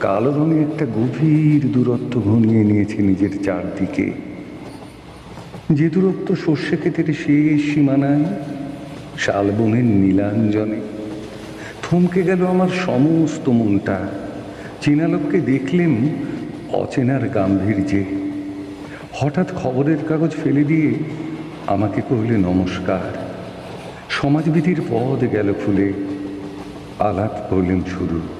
কালো রঙে একটা গভীর দূরত্ব ঘনিয়ে নিয়েছে নিজের চারদিকে। যে দূরত্ব সর্ষে ক্ষেতের শেষ সীমানায় শালবনের নীলাঞ্জনে। থমকে গেল আমার সমস্ত মনটা। চেনালোককে দেখলেম অচেনার গাম্ভীর্যে। হঠাৎ খবরের কাগজ ফেলে দিয়ে আমাকে কহলে নমস্কার। সমাজবিধির পদ গেল ফুলে আলাপ করলেন শুরু।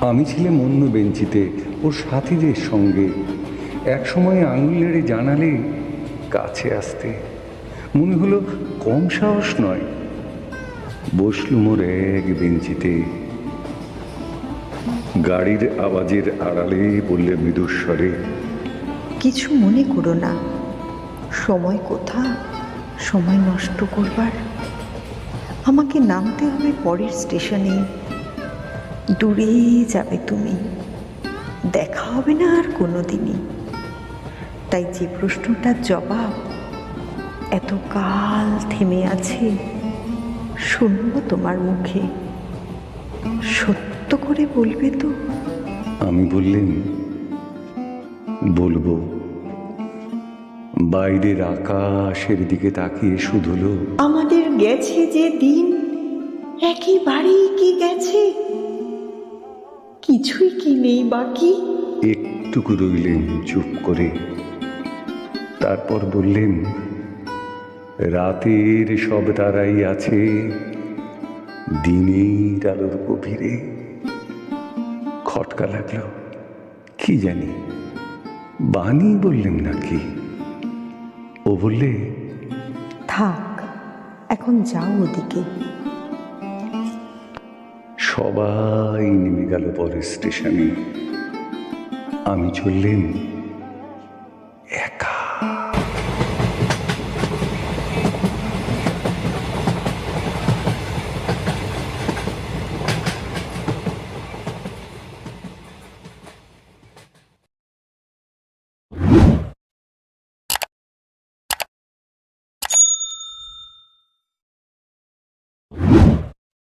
আমি ছিলাম অন্য বেঞ্চিতে, ওর সাথীদের সঙ্গে। এক সময় আঙুল নেড়ে জানালে কাছে আসতে। মনে হলো কম সাহস নয়। বসলুম ওর এক বেঞ্চিতে। গাড়ির আওয়াজের আড়ালে বললে মৃদুস্বরে, কিছু মনে করো না। সময় কোথা? সময় নষ্ট করবার। আমাকে নামতে হবে পরের স্টেশনে। দূরে যাবে তুমি। দেখা হবে না আর কোনো দিনই তাই যে প্রশ্নটার জবাব এত কাল থেমে আছে শুনব তোমার মুখে। সত্য করে বলবে তো। আমি বললেন বলব বাইরের আকাশের দিকে তাকিয়ে শুধুলো আমাদের গেছে যে দিন একেবারেই কি গেছে? কিছুই কি নেই বাকি? একটুকু রইলেন চুপ করে। তারপর বললেন রাতের সব তারাই আছে দিনের আলোর গভীরে। খটকা লাগল কি জানি বাণী বললেন নাকি? ও বললে থাক এখন যাও ওদিকে। সবাই নেমে গেল পরের স্টেশনে। আমি চললেন